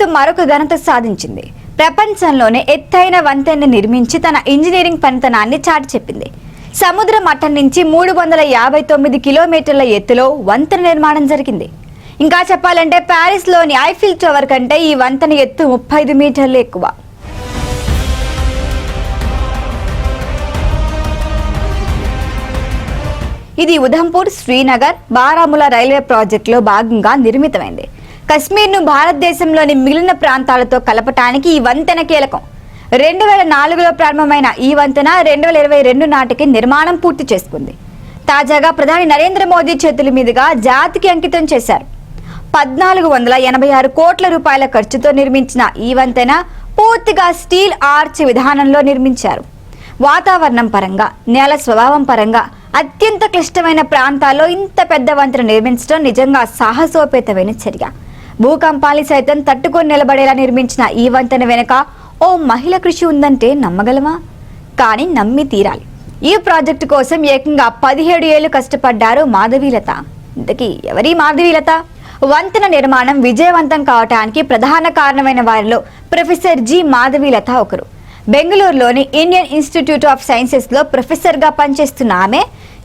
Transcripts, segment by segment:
భారత్ మరొక ఘనత సాధించింది. ప్రపంచంలోనే ఎత్తైన వంతెన నిర్మించి తన ఇంజనీరింగ్ పనితనాన్ని చాటి చెప్పింది. సముద్ర మట్టం నుంచి మూడు వందల యాభై తొమ్మిది కిలోమీటర్ల ఎత్తులో వంతెన నిర్మాణం జరిగింది. ఇంకా చెప్పాలంటే ప్యారిస్లోని ఐఫిల్ టవర్ కంటే ఈ వంతెన ఎత్తు ముప్పై ఐదు మీటర్లు ఎక్కువ. ఇది ఉధంపూర్ శ్రీనగర్ బారాములా రైల్వే ప్రాజెక్టులో భాగంగా నిర్మితమైంది. కశ్మీర్ను భారతదేశంలోని మిగిలిన ప్రాంతాలతో కలపటానికి ఈ వంతెన కీలకం. రెండు వేల నాలుగులో ప్రారంభమైన ఈ వంతెన రెండు వేల ఇరవై రెండు నాటికి నిర్మాణం పూర్తి చేసుకుంది. తాజాగా ప్రధాని నరేంద్ర మోదీ చేతుల మీదుగా జాతికి అంకితం చేశారు. పద్నాలుగు వందల ఎనభై ఆరు కోట్ల రూపాయల ఖర్చుతో నిర్మించిన ఈ వంతెన పూర్తిగా స్టీల్ ఆర్చ్ విధానంలో నిర్మించారు. వాతావరణం పరంగా నేల స్వభావం పరంగా అత్యంత క్లిష్టమైన ప్రాంతాల్లో ఇంత పెద్ద వంతెన నిర్మించడం నిజంగా సాహసోపేతమైన చర్య. భూకంపాలు సైతం తట్టుకొని నిలబడేలా నిర్మించిన ఈ వంతెన వెనుక ఓ మహిళ కృషి ఉందంటే నమ్మగలమా? కానీ నమ్మి తీరాలి. ఈ ప్రాజెక్టు కోసం ఏకంగా పదిహేడు ఏళ్ళు కష్టపడ్డారు మాధవీలత. ఇంతకీ ఎవరి మాధవీలత? వంతెన నిర్మాణం విజయవంతం కావటానికి ప్రధాన కారణమైన వారిలో ప్రొఫెసర్ జి మాధవీలత ఒకరు. బెంగళూరులోని ఇండియన్ ఇన్స్టిట్యూట్ ఆఫ్ సైన్సెస్లో ప్రొఫెసర్గా పనిచేస్తున్న ఆమె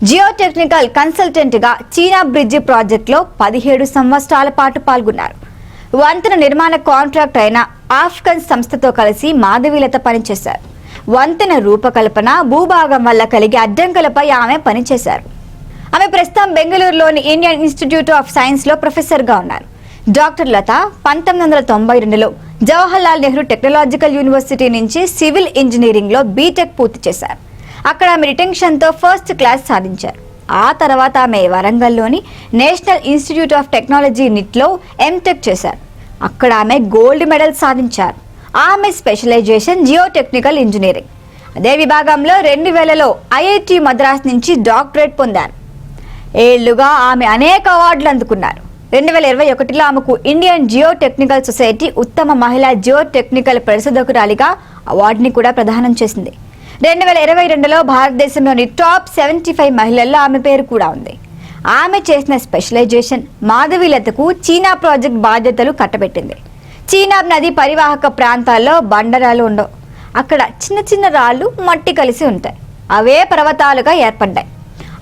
జియోటెక్నికల్ కన్సల్టెంట్గా చీనా బ్రిడ్జి ప్రాజెక్ట్లో పదిహేడు సంవత్సరాల పాటు పాల్గొన్నారు. వంతెన నిర్మాణ కాంట్రాక్ట్ అయిన ఆఫ్ఘన్ సంస్థతో కలిసి మాధవీలత పనిచేశారు. వంతెన రూపకల్పన భూభాగం వల్ల కలిగే అడ్డంకులపై ఆమె పనిచేశారు. ఆమె ప్రస్తుతం బెంగళూరులోని ఇండియన్ ఇన్స్టిట్యూట్ ఆఫ్ సైన్స్లో ప్రొఫెసర్గా ఉన్నారు. డాక్టర్ లత పంతొమ్మిది వందల తొంభై రెండులో జవహర్లాల్ నెహ్రూ టెక్నాలజికల్ యూనివర్సిటీ నుంచి సివిల్ ఇంజనీరింగ్లో బీటెక్ పూర్తి చేశారు. అక్కడ ఆమె రిటెన్షన్తో ఫస్ట్ క్లాస్ సాధించారు. ఆ తర్వాత ఆమె వరంగల్లోని నేషనల్ ఇన్స్టిట్యూట్ ఆఫ్ టెక్నాలజీ నిట్లో ఎంటెక్ చేశారు. అక్కడ ఆమె గోల్డ్ మెడల్ సాధించారు. ఆమె స్పెషలైజేషన్ జియోటెక్నికల్ ఇంజనీరింగ్. అదే విభాగంలో రెండు వేలలో ఐఐటి మద్రాస్ నుంచి డాక్టరేట్ పొందారు. ఏళ్ళుగా ఆమె అనేక అవార్డులు అందుకున్నారు. రెండు వేల ఇరవై ఒకటిలో ఆమెకు ఇండియన్ జియో టెక్నికల్ సొసైటీ ఉత్తమ మహిళా జియో టెక్నికల్ పరిశోధకురాలిగా అవార్డుని కూడా ప్రదానం చేసింది. రెండు వేల ఇరవై రెండులో భారతదేశంలోని టాప్ సెవెంటీ ఫైవ్ మహిళల్లో ఆమె పేరు కూడా ఉంది. ఆమె చేసిన స్పెషలైజేషన్ మాధవీలతకు చీనా ప్రాజెక్ట్ బాధ్యతలు కట్టబెట్టింది. చీనా నది పరివాహక ప్రాంతాల్లో బండరాలు ఉండవు. అక్కడ చిన్న చిన్న రాళ్ళు మట్టి కలిసి ఉంటాయి. అవే పర్వతాలుగా ఏర్పడ్డాయి.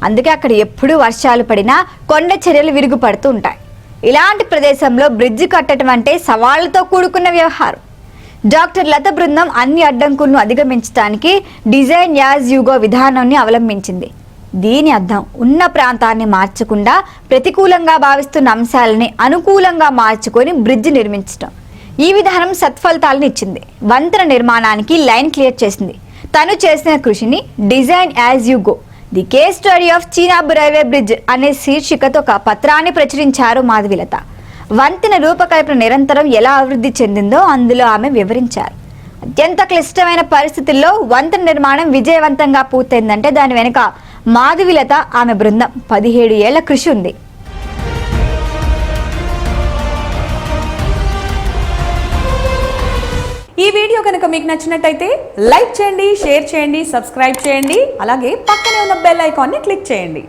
అందుకే అక్కడ ఎప్పుడూ వర్షాలు పడినా కొండ చర్యలు విరుగుపడుతూ ఉంటాయి. ఇలాంటి ప్రదేశంలో బ్రిడ్జి కట్టడం అంటే సవాళ్ళతో కూడుకున్న వ్యవహారం. డాక్టర్ లత బృందం అన్ని అడ్డంకులను అధిగమించడానికి డిజైన్ యాజ్ యుగో విధానాన్ని అవలంబించింది. దీని అర్థం ఉన్న ప్రాంతాన్ని మార్చకుండా ప్రతికూలంగా భావిస్తున్న అంశాలని అనుకూలంగా మార్చుకొని బ్రిడ్జ్ నిర్మించడం ఈ విధానం సత్ఫలితాలను ఇచ్చింది. వంతెన నిర్మాణానికి లైన్ క్లియర్ చేసింది. తను చేసిన కృషిని design as you go. The case study of China railway bridge అనే శీర్షికతో ఒక పత్రాన్ని ప్రచురించారు మాధవిలత. వంతెన రూపకల్పన నిరంతరం ఎలా అభివృద్ధి చెందిందో అందులో ఆమె వివరించారు. అత్యంత క్లిష్టమైన పరిస్థితుల్లో వంతెన నిర్మాణం విజయవంతంగా పూర్తయిందంటే దాని వెనుక మాధవిలత ఆమె బృందం పదిహేడు ఏళ్ళ కృషి ఉంది. ఈ వీడియో కనుక మీకు నచ్చినట్టయితే లైక్ చేయండి షేర్ చేయండి సబ్స్క్రైబ్ చేయండి అలాగే పక్కనే ఉన్న బెల్ ఐకాన్ని క్లిక్ చేయండి.